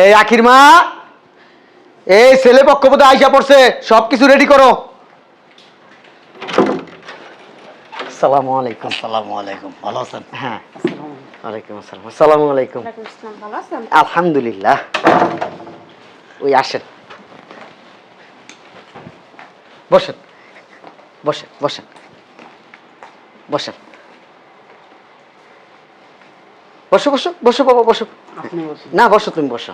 এই আখির মা এই ছেলে পক্ষপথে আইসা পড়ছে সব কিছু রেডি করো। আসসালামু আলাইকুম। আসসালামু আলাইকুম ভালো আছেন? হ্যাঁ। ওয়ালাইকুম আসসালাম আসসালামু আলাইকুম। ভালো আছেন? আলহামদুলিল্লাহ। ওই আসেন। বসেন বসেন বসেন। বসেন। বসো বসো বসো বাবা বসো। না বসো তুমি বসো।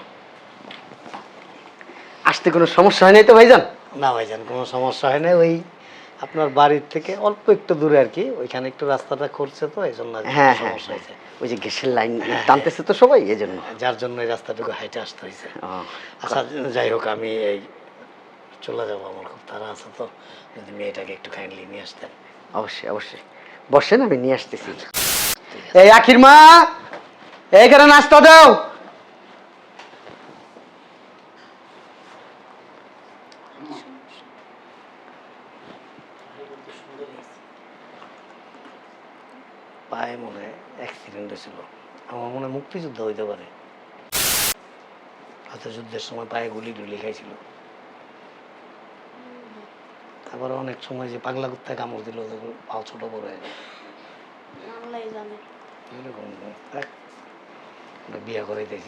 আসতে কোনো সমস্যা হয় নাই তো ভাইজান? না ভাইজান কোনো সমস্যা হয় না ওই আপনার বাড়ির থেকে অল্প একটু দূরে আর কি ওইখানে একটু রাস্তাটা করছে তো এই জন্য হ্যাঁ হ্যাঁ সমস্যা হয়েছে। ওই যে গ্যাসের লাইন টানতেছে তো সবাই এই জন্য যার জন্য এই রাস্তাটুকু হাইটে আসতে হয়েছে। আচ্ছা যাই হোক আমি এই চলে যাব আমার খুব তাড়া আছে তো। যদি মেয়েটাকে একটু কাইন্ডলি নিয়ে আসতেন। অবশ্যই অবশ্যই। বসেন আমি নিয়ে আসতেছি। এই আখির মা এইখানে নাস্তা দাও পায়ে মনে অ্যাক্সিডেন্ট হয়েছিল আমার মনে মুক্তিযুদ্ধ হইতে পারে। হয়তো যুদ্ধের সময় পায়ে গুলি টুলি খাইছিল। তারপরে অনেক সময় যে পাগলা কুত্তায় কামড় দিল তখন পাও ছোট বড় হয়ে এরকম থাক। আমরা বিয়া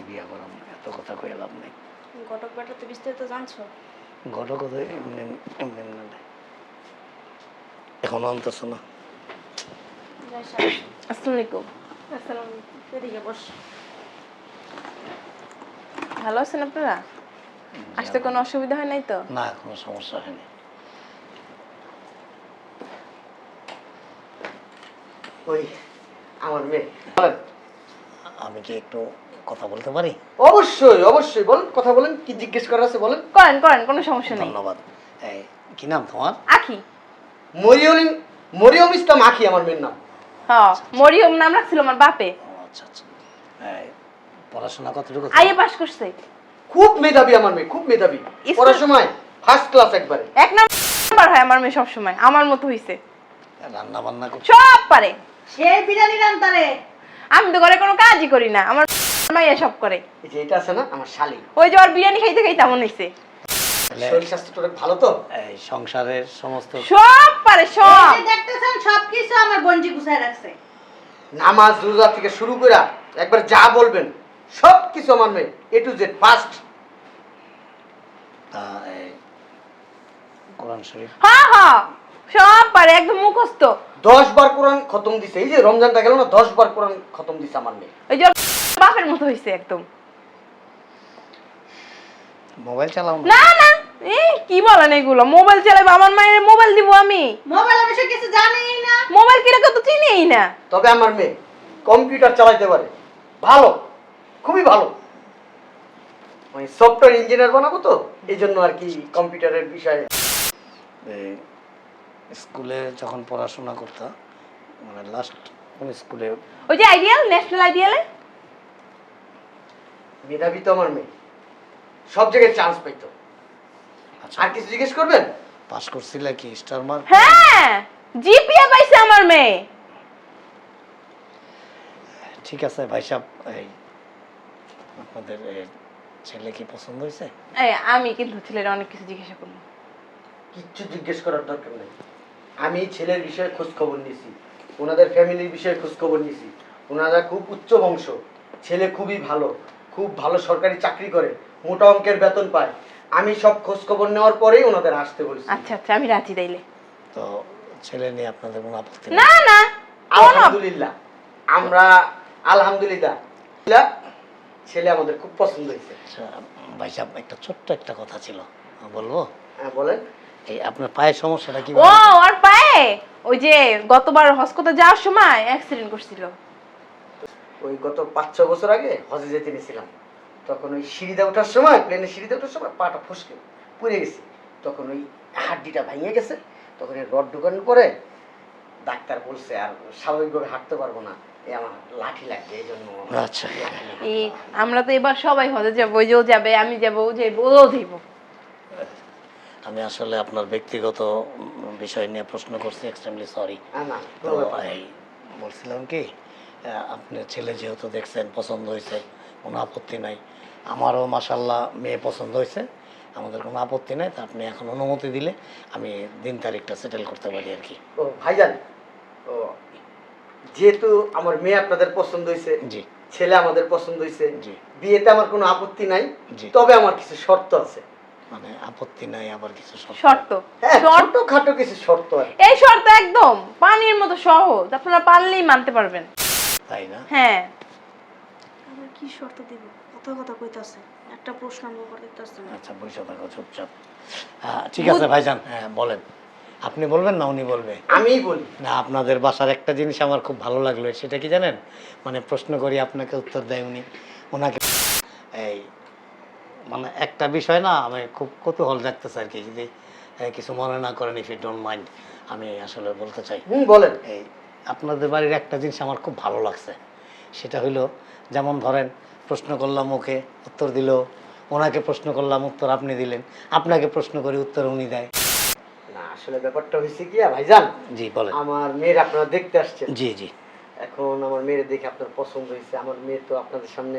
বিয়া করাম এত কথা কয়ে লাভ নেই। ঘটক বেটা বিস্তারিত জানছো? ঘটক এমনি এমনি এমনি এখনও আনতেছো না আসসালামু আলাইকুম। আসসালাম এদিকে বস। ভালো আছেন আপনারা? আসতে কোনো অসুবিধা হয় নাই তো? না কোনো সমস্যা হয়নি। ওই আমার মেয়ে। আমি কি একটু কথা বলতে পারি? অবশ্যই অবশ্যই। বলেন কথা বলেন কি জিজ্ঞেস করার আছে বলেন। করেন করেন কোনো সমস্যা নেই। ধন্যবাদ। এই কি নাম তোমার? আখি। মরিয়ম মরিয়ম ইসলাম আখি আমার মেয়ের নাম। হ্যাঁ মরিয়ম নাম রাখছিল আমার বাপে। আচ্ছা আচ্ছা। এই, পড়াশোনা কতটুকু আইএ পাস করছে। খুব মেধাবী আমার মেয়ে খুব মেধাবী। স্কুল- পড়ার সময় ফার্স্ট ক্লাস একবারে। এক নাম্বার হয় আমার মেয়ে সবসময় আমার মতো হইছে। রান্না বান্না করছ সব পারে। সে বিরিয়ানি রান্তারে আমি তো ঘরে কোনো কাজই করি না আমার মাইয়া সব করে। এই যে এটা আছে না আমার শালি। ওই যে ওর বিরিয়ানি খাইতে খাইতে এমন হইছে। শরীর স্বাস্থ্য ভালো তো? এই সংসারের সমস্ত সব পারে সব। দেখতেছেন সবকিছু আমার বঞ্জি গুছায় রাখছে। নামাজ রোজা থেকে শুরু করে একবার যা বলবেন সব কিছু আমার মেয়ে এ টু জেড ফার্স্ট তা, এই, কোরআন শরীফ? হ্যাঁ হ্যাঁ সব পারে একদম মুখস্থ। দশ বার কোরআন খতম দিছে এই যে রমজানটা গেল না দশ বার কোরআন খতম দিছে আমার মেয়ে। ওই যে বাপের মতো হইছে একদম। মোবাইল চালাও না এই কি বলেন এগুলো? মোবাইল চালাবো আমার মায়ের মোবাইল দিব আমি। মোবাইলের বিষয়ে কিছু জানেই না। মোবাইল কীরকম তো চিনিই না। তবে আমার মেয়ে কম্পিউটার চালাইতে পারে। ভালো খুবই ভালো। ওই সফটওয়্যার ইঞ্জিনিয়ার বানাবো তো এই জন্য আর কি কম্পিউটারের বিষয়ে। স্কুলে যখন পড়াশোনা করতাম মানে লাস্ট কোন স্কুলে? ওই যে আইডিয়াল ন্যাশনাল আইডিয়ালে? মেধাবী তো আমার মেয়ে। সব জায়গায় চান্স পাইতো। আর কিছু জিজ্ঞেস করবেন? পাস করছিলে কি স্টার মার্ক? হ্যাঁ জিপিএ পাইছে আমার মেয়ে। ঠিক আছে ভাই সাহেব এই আপনাদের ছেলে কি পছন্দ হয়েছে? এই আমি কিন্তু ছেলেরা অনেক কিছু জিজ্ঞাসা করব কিচ্ছু জিজ্ঞেস করার দরকার নেই। আমি ছেলের বিষয়ে খোঁজ খবর নিয়েছি ওনাদের ফ্যামিলির বিষয়ে খোঁজ খবর নিয়েছি ওনারা খুব উচ্চ বংশ ছেলে খুবই ভালো খুব ভালো সরকারি চাকরি করে মোটা অঙ্কের বেতন পায়। আমি সব খোঁজ খবর নেওয়ার পরেই ওনাদের আসতে বলেছি। আচ্ছা আচ্ছা আমি রাজি তাইলে। তো ছেলে নিয়ে আপনাদের কোনো আপত্তি নেই? না না কোনো আলহামদুলিল্লাহ আমরা আলহামদুলিল্লাহ। ছেলে আমাদের খুব পছন্দ হয়েছে। আচ্ছা ভাই সাহেব একটা ছোট্ট একটা কথা ছিল বলব? হ্যাঁ বলেন। এই আপনার পায়ের সমস্যাটা কি ও আর পায়ে? ওই যে গতবার হসকতে যাওয়ার সময় অ্যাক্সিডেন্ট করছিল। ওই গত পাঁচ ছ বছর আগে হজে যেতে নিয়েছিলাম তখন ওই সিঁড়িতে ওঠার সময় প্লেনের সিঁড়িতে ওঠার সময় পাটা ফসকে পড়ে গেছি। তখন ওই হাড্ডিটা ভেঙে গেছে। তখন এই রড ঢুকানোর পরে ডাক্তার বলছে আর স্বাভাবিকভাবে হাঁটতে পারব না। এই আমার লাঠি লাগবে এই জন্য আচ্ছা। এই আমরা তো এবার সবাই হজে যাব ওই যে ও যাবে আমি যাব ও যাইবো ও আমি আসলে আপনার ব্যক্তিগত বিষয় নিয়ে প্রশ্ন করছি এক্সট্রিমলি সরি তো বলছিলাম কি আপনার ছেলে যেহেতু দেখছেন পছন্দ হয়েছে কোনো আপত্তি নাই। আমারও মাসাল্লাহ মেয়ে পছন্দ হয়েছে আমাদের কোনো আপত্তি নাই তা আপনি এখন অনুমতি দিলে আমি দিন তারিখটা সেটেল করতে পারি আর কি। ও ভাইজান ও যেহেতু আমার মেয়ে আপনাদের পছন্দ হয়েছে জি। ছেলে আমাদের পছন্দ হয়েছে জি। বিয়েতে আমার কোনো আপত্তি নাই জি। তবে আমার কিছু শর্ত আছে। মানে আপত্তি নাই আবার কিছু শর্ত। শর্ত? হ্যাঁ শর্ত? খাটো কিছু শর্ত আছে। এই শর্ত একদম পানির মতো সহজ আপনারা পারলেই মানতে পারবেন। তাই না? হ্যাঁ। কি শর্ত দিব? কথা কথা কইতাছে? একটা প্রশ্ন আমার করতেছে না আচ্ছা বসে থাকো চুপচাপ। ঠিক আছে ভাইজান হ্যাঁ বলেন। আপনি বলবেন না উনি বলবে? আমিই বলি। না আপনাদের বাসার একটা জিনিস আমার খুব ভালো লাগল সেটা কি জানেন? মানে প্রশ্ন করি আপনাকে উত্তর দেয় উনি। ওনাকে এই মানে একটা বিষয় না আমি খুব কৌতূহল জাগতেছে আর কি যদি কিছু মনে না করেন ইফ ইউ ডোন্ট মাইন্ড আমি আসলে বলতে চাই। বলেন। এই আপনাদের বাড়ির একটা জিনিস আমার খুব ভালো লাগছে। সেটা হলো যেমন ধরেন প্রশ্ন করলাম ওকে উত্তর দিল ওনাকে প্রশ্ন করলাম উত্তর আপনি দিলেন আপনাকে প্রশ্ন করি উত্তর উনি দেয়। না আসলে ব্যাপারটা হয়েছে কি ভাইজান? জি বলেন। আমার মেয়ের আপনারা দেখতে আসছেন? জি জি। এখন আমার মেয়ের দেখে আপনার পছন্দ হয়েছে আমার মেয়ে তো আপনাদের সামনে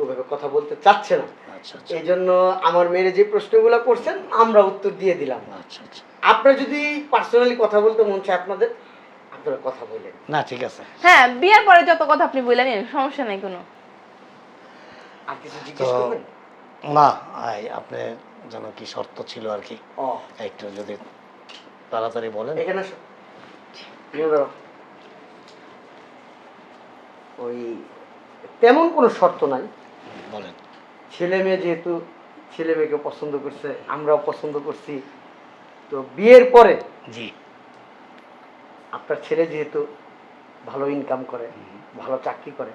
ওভাবে কথা বলতে চাচ্ছে না। আচ্ছা আচ্ছা। এই জন্য আমার মেয়ের যে প্রশ্নগুলো করছেন আমরা উত্তর দিয়ে দিলাম। আচ্ছা আচ্ছা। আপনার যদি পার্সোনালি কথা বলতে মন চায় আপনাদের আপনারা কথা বলেন। না ঠিক আছে। হ্যাঁ বিয়ের পরে যত কথা আপনি বলে নিন সমস্যা নেই কোনো। আর কিছু জিজ্ঞেস করবেন? না আই আপনি যেন কি শর্ত ছিল আর কি। ও। একটু যদি তাড়াতাড়ি বলেন। এখানে আসো। ওই তেমন কোনো শর্ত নাই। বলেন। ছেলে মেয়ে যেহেতু ছেলে মেয়েকে পছন্দ করছে আমরাও পছন্দ করছি। তো বিয়ের পরে জি। আপনার ছেলে যেহেতু ভালো ইনকাম করে ভালো চাকরি করে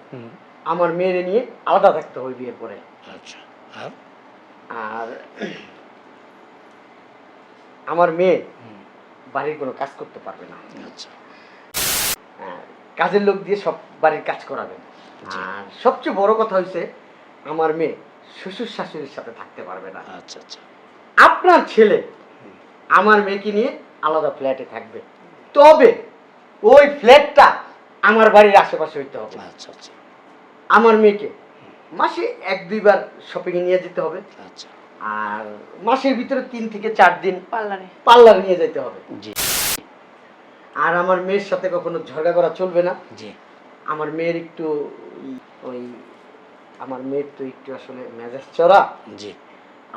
আমার মেয়েরে নিয়ে আলাদা থাকতে হবে বিয়ের পরে। আচ্ছা। আর? আমার মেয়ে বাড়ির কোনো কাজ করতে পারবে না। আচ্ছা। আর কাজের লোক দিয়ে সব বাড়ির কাজ করাবেন। জি। আর সবচেয়ে বড় কথা হয়েছে আমার মেয়ে শ্বশুর শাশুড়ির সাথে থাকতে পারবে না। আচ্ছা আচ্ছা। আপনার ছেলে আমার মেয়েকে নিয়ে আলাদা ফ্ল্যাটে থাকবে। তবে ওই ফ্ল্যাটটা আমার বাড়ির আশেপাশে হইতে হবে। আচ্ছা আচ্ছা। আমার মেয়েকে মাসে এক দুইবার শপিংয়ে নিয়ে যেতে হবে। আচ্ছা। আর মাসের ভিতরে তিন থেকে চার দিন পার্লারে। পার্লার নিয়ে যেতে হবে। জি। আর আমার মেয়ের সাথে কখনো ঝগড়া করা চলবে না। জি। আমার মেয়ের একটু ওই আমার মেয়ের তো একটু আসলে মেজাজ চড়া। জি।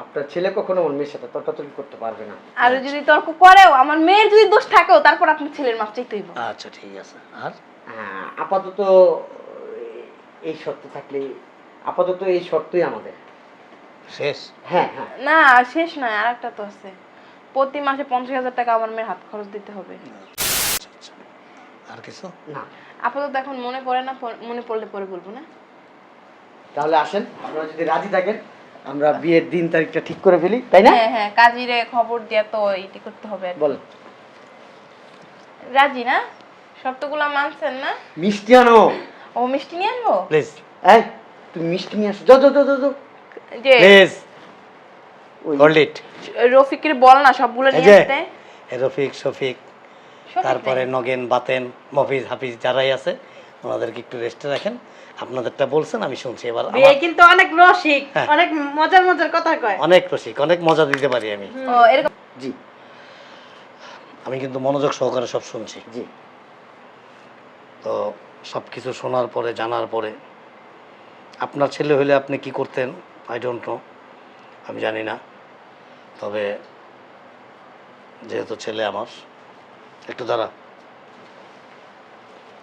আপনার ছেলে কখনো আমার মেয়ের সাথে তর্কাতর্কি করতে পারবে না। আর যদি তর্ক করেও আমার মেয়ের যদি দোষ থাকেও তারপর আপনার ছেলের মাপ চাইতে হইব। আচ্ছা ঠিক আছে। আর? হ্যাঁ, আপাতত এই শর্ত থাকলে আপাতত এই শর্তই আমাদের। শেষ? হ্যাঁ হ্যাঁ। না শেষ নয় আর একটা তো আছে। প্রতি মাসে পঞ্চাশ হাজার টাকা আমার মেয়ের হাত খরচ দিতে হবে। আচ্ছা আচ্ছা। আর কিছু? না। আপাতত এখন মনে পড়ে না মনে পড়লে পরে বলব না। তাহলে আসেন আপনারা যদি রাজি থাকেন। আমরা বিয়ের দিন তারিখটা ঠিক করে ফেলি তাই না? হ্যাঁ হ্যাঁ কাজীরে খবর দিয়া তো এটি করতে হবে কি। রাজি না? শর্তগুলো মানছেন না? মিষ্টি আনো। ও মিষ্টি নিয়ে আনব? প্লিজ। এই তুমি মিষ্টি নিয়ে আসো। যাও যাও যাও, যাও যে প্লিজ। হোল্ড ইট রফিকের বল না সবগুলো নিয়ে আসতে। রফিক শফিক তারপরে নগেন বাতেন মফিজ হাফিজ যারাই আছে ওনাদেরকে একটু রেস্টে রাখেন। আপনাদেরটা বলছেন আমি শুনছি। এবার বিয়ে কিন্তু অনেক রসিক হ্যাঁ। অনেক মজার মজার কথা কয়। অনেক রসিক অনেক মজা দিতে পারি আমি। ও এরকম জি। আমি কিন্তু মনোযোগ সহকারে সব শুনছি। জি। তো সব কিছু শোনার পরে জানার পরে আপনার ছেলে হলে আপনি কি করতেন? আই ডোন্ট নো আমি জানি না। তবে যেহেতু ছেলে আমার একটু দাঁড়া।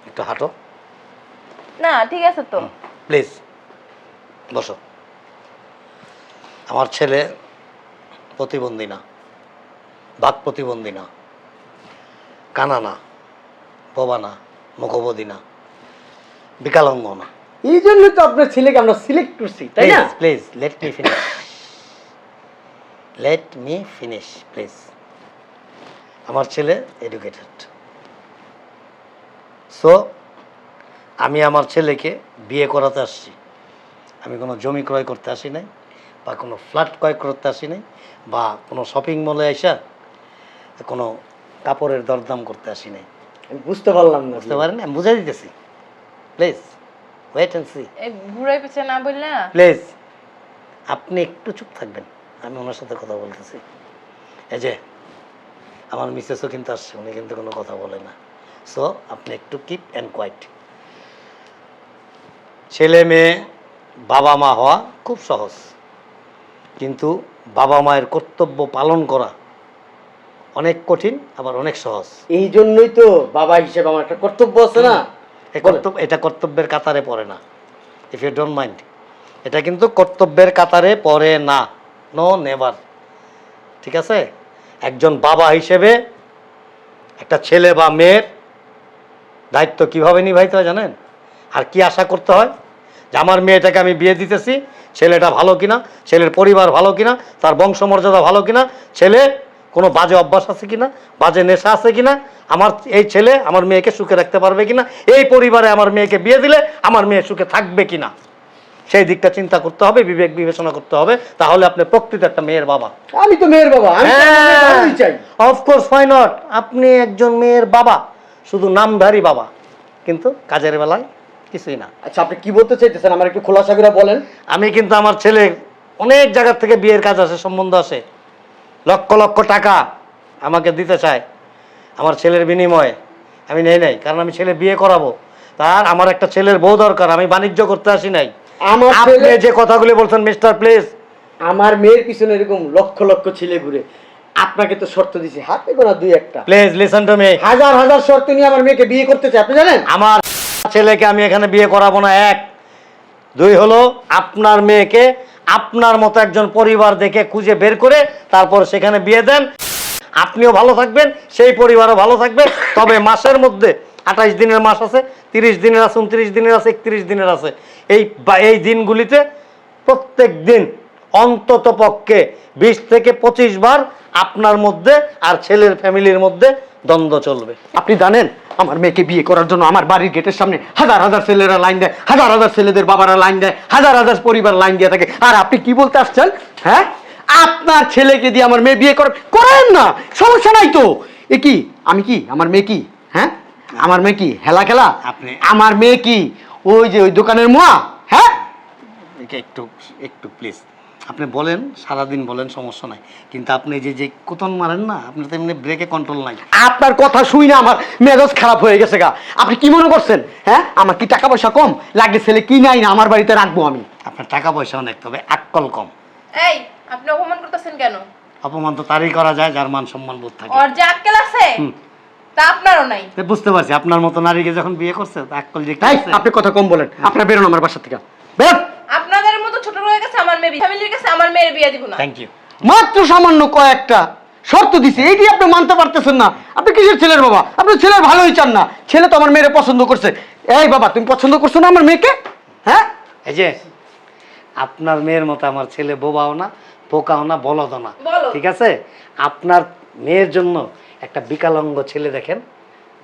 একটু হাঁটো। না ঠিক আছে তো। প্লিজ বসো। আমার ছেলে প্রতিবন্ধী না বাক প্রতিবন্ধী না কানা না বোবা না মুখবধী না বিকালঙ্গ না। এই জন্য তো আপনার ছেলেকে আমরা সিলেক্ট করছি তাই না? Please let me finish let me finish please আমার ছেলে এডুকেটেড সো আমি আমার ছেলেকে বিয়ে করাতে আসছি। আমি কোনো জমি ক্রয় করতে আসি নাই বা কোনো ফ্ল্যাট ক্রয় করতে আসি নাই বা কোনো শপিং মলে আসা কোনো কাপড়ের দরদাম করতে আসি নাই। আমি বুঝতে পারলাম না। বুঝতে পারেন? আমি বুঝাই দিতেছি। প্লিজ ওয়েট অ্যান্ড সি ঘুরাই পেছে না বললা? প্লিজ আপনি একটু চুপ থাকবেন। আমি ওনার সাথে কথা বলতেছি। এই যে আমার মিসেসও কিন্তু আসছে উনি কিন্তু কোনো কথা বলে না। সো আপনি একটু কিপ অ্যান্ড কোয়াইট ছেলে মেয়ে বাবা মা হওয়া খুব সহজ। কিন্তু বাবা মায়ের কর্তব্য পালন করা অনেক কঠিন আবার অনেক সহজ। এই জন্যই তো বাবা হিসেবে আমার একটা কর্তব্য আছে না? কর্তব্য এটা কর্তব্যের কাতারে পড়ে না ইফ ইউ ডোন্ট মাইন্ড এটা কিন্তু কর্তব্যের কাতারে পড়ে না। নো নেভার ঠিক আছে? একজন বাবা হিসেবে একটা ছেলে বা মেয়ের দায়িত্ব কীভাবে নিভাইতে হয় জানেন? আর কি আশা করতে হয়? যে আমার মেয়েটাকে আমি বিয়ে দিতেছি ছেলেটা ভালো কিনা ছেলের পরিবার ভালো কিনা তার বংশমর্যাদা ভালো কিনা ছেলে কোনো বাজে অভ্যাস আছে কিনা বাজে নেশা আছে কিনা আমার এই ছেলে আমার মেয়েকে সুখে রাখতে পারবে কিনা এই পরিবারে আমার মেয়েকে বিয়ে দিলে আমার মেয়ে সুখে থাকবে কিনা? সেই দিকটা চিন্তা করতে হবে বিবেক বিবেচনা করতে হবে তাহলে আপনি প্রকৃত একটা মেয়ের বাবা। আমি তো মেয়ের বাবা অফকোর্স ফাই নট আপনি একজন মেয়ের বাবা শুধু নামধারী বাবা। কিন্তু কাজের বেলায় কিছুই না। আচ্ছা আপনি কি বলতে চাইতেছেন? আমার একটু খোলাসা করে বলেন। আমি কিন্তু আমার ছেলে অনেক জায়গার থেকে বিয়ের কাজ আসে সম্বন্ধ আসে লক্ষ লক্ষ টাকা আমাকে দিতে চায়। আমার ছেলের বিনিময়ে। আমি নেই নাই কারণ আমি ছেলে বিয়ে করাবো। তার আমার একটা ছেলের বউ দরকার আমি বাণিজ্য করতে আসি নাই। আমার আপনি যে কথাগুলি বলছেন মিস্টার প্লিজ। আমার মেয়ের পিছনে এরকম লক্ষ লক্ষ ছেলে ঘুরে আপনাকে তো শর্ত দিছি হাতে গোনা দুই একটা। প্লিজ লিসন টু মি হাজার হাজার শর্ত নিয়ে আমার মেয়েকে বিয়ে করতে চাই আপনি জানেন? আমার ছেলেকে আমি এখানে বিয়ে করাবো না, এক। দুই হলো, আপনার মেয়েকে আপনার মতো একজন পরিবার দেখে খুঁজে বের করে তারপর সেখানে বিয়ে দেন। আপনিও ভালো থাকবেন, সেই পরিবারও ভালো থাকবে। তবে মাসের মধ্যে আঠাইশ দিনের মাস আছে, তিরিশ দিনের আছে, উনত্রিশ দিনের আছে, একত্রিশ দিনের আছে। এই এই দিনগুলিতে প্রত্যেক দিন অন্তত পক্ষে বিশ থেকে পঁচিশ বার আপনার মধ্যে আর ছেলের ফ্যামিলির মধ্যে দ্বন্দ্ব চলবে। আপনি জানেন আমার মেয়েকে বিয়ে করার জন্য আমার বাড়ির গেটের সামনে হাজার হাজার ছেলেরা লাইন দেয় হাজার হাজার ছেলেদের বাবারা লাইন দেয় হাজার হাজার পরিবার লাইন দিয়ে থাকে। আর আপনি কি বলতে আসছেন? হ্যাঁ? আপনার ছেলেকে দিয়ে আমার মেয়ে বিয়ে করেন? করেন না! সমস্যা নাই তো! এ কি? আমি কি? আমার মেয়ে কি? হ্যাঁ? আমার মেয়ে কি? হেলা খেলা? আপনি- আমার মেয়ে কি? ওই যে ওই দোকানের মোয়া? হ্যাঁ? একটু একটু প্লিজ আপনি বলেন সারাদিন বলেন সমস্যা নাই। কিন্তু আপনি যে যে কোতন মারেন না আপনার তো এমনি ব্রেকে কন্ট্রোল নাই। আপনার কথা শুই না আমার মেজাজ খারাপ হয়ে গেছে গা। আপনি কি মনে করছেন হ্যাঁ? আমার কি টাকা পয়সা কম? লাগে ছেলে কি নাই না আমার বাড়িতে রাখব আমি? আপনার টাকা পয়সা অনেক তবে আক্কল কম। এই আপনি অপমান করতেছেন কেন? অপমান তো তারই করা যায় যার মান সম্মান বোধ থাকে। ওর যে আক্কেল আছে তা আপনারও নাই। তো বুঝতে পারছি আপনার মতো নারীকে যখন বিয়ে করছে তো আক্কল যে তাই আপনি কথা কম বলেন আপনার বেরোন আমার বাসা থেকে। বেরোন! আপনাদের মতো ছোট গেছে আমার মেয়ে ফ্যামিলির কাছে আমার মেয়ের বিয়ে দিব না। থ্যাংক ইউ মাত্র সামান্য কয়েকটা শর্ত দিছে এইটি আপনি মানতে পারতেছেন না। আপনি কিসের ছেলের বাবা? আপনি ছেলের ভালোই চান না। ছেলে তো আমার মেয়ের পছন্দ করছে। এই বাবা তুমি পছন্দ করছ না আমার মেয়েকে? হ্যাঁ? এই যে আপনার মেয়ের মতো আমার ছেলে বোবাও না পোকাও না বলদও না। ঠিক আছে? আপনার মেয়ের জন্য একটা বিকালাঙ্গ ছেলে দেখেন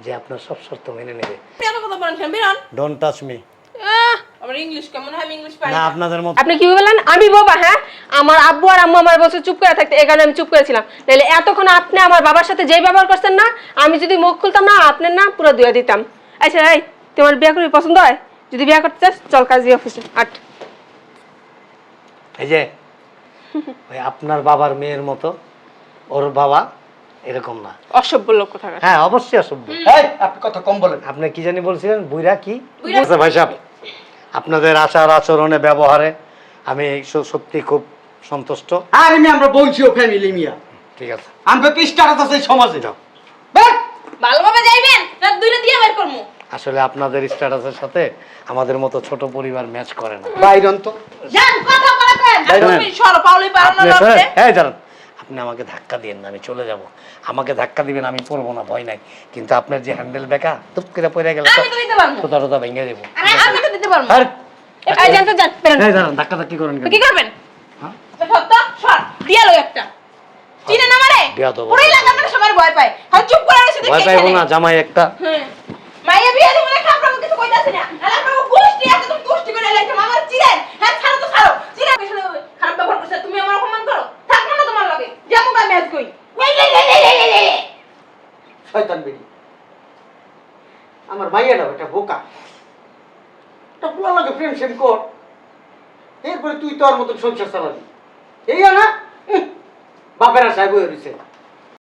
যে আপনার সব শর্ত মেনে নেবে। আপনি কথা বলেন বেরোন ডোন্ট টাচ মি আহ, আমার ইংলিশ কেমন? হয় আমি ইংলিশ পারি না আপনাদের মতো আপনি কি বললেন আমি বাবা হ্যাঁ? আমার আব্বু আর আম্মু আমার বছর চুপ করে থাকতে কারণে আমি চুপ করেছিলাম। নাহলে এতক্ষণ আপনি আমার বাবার সাথে যেই ব্যবহার করছেন না আমি যদি মুখ খুলতাম না আপনার না পুরো ধুয়ে দিতাম। আচ্ছা এই তোমার বিয়ে করবি পছন্দ হয়? যদি বিয়ে করতে চাস চল কাজী অফিসে আট। এই যে ওই আপনার বাবার মেয়ের মতো ওর বাবা এরকম না। অসভ্য লোক কোথাকার। হ্যাঁ অবশ্যই অসভ্য। এই আপনি কথা কম বলেন। আপনি কি জানি বলছিলেন বুইরা কি? আচ্ছা ভাই সাহেব আপনাদের আচার আচরণে ব্যবহারে আমি সত্যি খুব সন্তুষ্ট। আর এমনি আমরা বলছিও ফ্যামিলি মিয়া। ঠিক আছে। আমরা তো আছে সমাজে। যাও। ভালোভাবে যাইবেন রাত দুইটা দিয়ে বের করব। আসলে আপনাদের স্ট্যাটাসের সাথে আমাদের মতো ছোট পরিবার ম্যাচ করে না। বাইরন তো। যান কথা বলা কেন তুমি সর পাউলি পারো না আপনি লড়তে শোনেন, এই দাঁড়ান। আপনি আমাকে ধাক্কা দিয়েন না আমি চলে যাব। আমাকে ধাক্কা দিবেন আমি পড়ব না ভয় নাই। কিন্তু আপনার যে হ্যান্ডেল বেকা টুপ করে পড়ে গেল কোথা টোথা ভেঙে দেবো। আরে আমি তো দিতে পারব আর এই যান তো যান বেরোন। এই দাঁড়ান ধাক্কা ধাক্কি করেন কি করবেন? হ্যাঁ? দিয়া একটা। চিনে না মারে। পুরো সবার ভয় পায়। খালি চুপ করে রইছে ভয় পাইবো না জামাই একটা। হ্যাঁ মাইয়া বিয়ে না কিছু কইতাছ না। আরে গোষ্ঠী আছে তুমি গোষ্ঠী করে লাইছো আমার চিরেন হ্যাঁ ছাড়ো তো ছাড়ো। খারাপ ব্যবহার করছে তুমি আমার অপমান করো থাকব না তোমার লগে যেমন আমি ম্যাচ কই শয়তান বেরি আমার মাইয়াটা এটা বোকা। একটা পোলা লাগে ফ্রেন্ডশিপ কর। এরপরে তুই তোর মতন সংসার চালাবি। এই না বাপেরা সাহেব হয়ে রয়েছে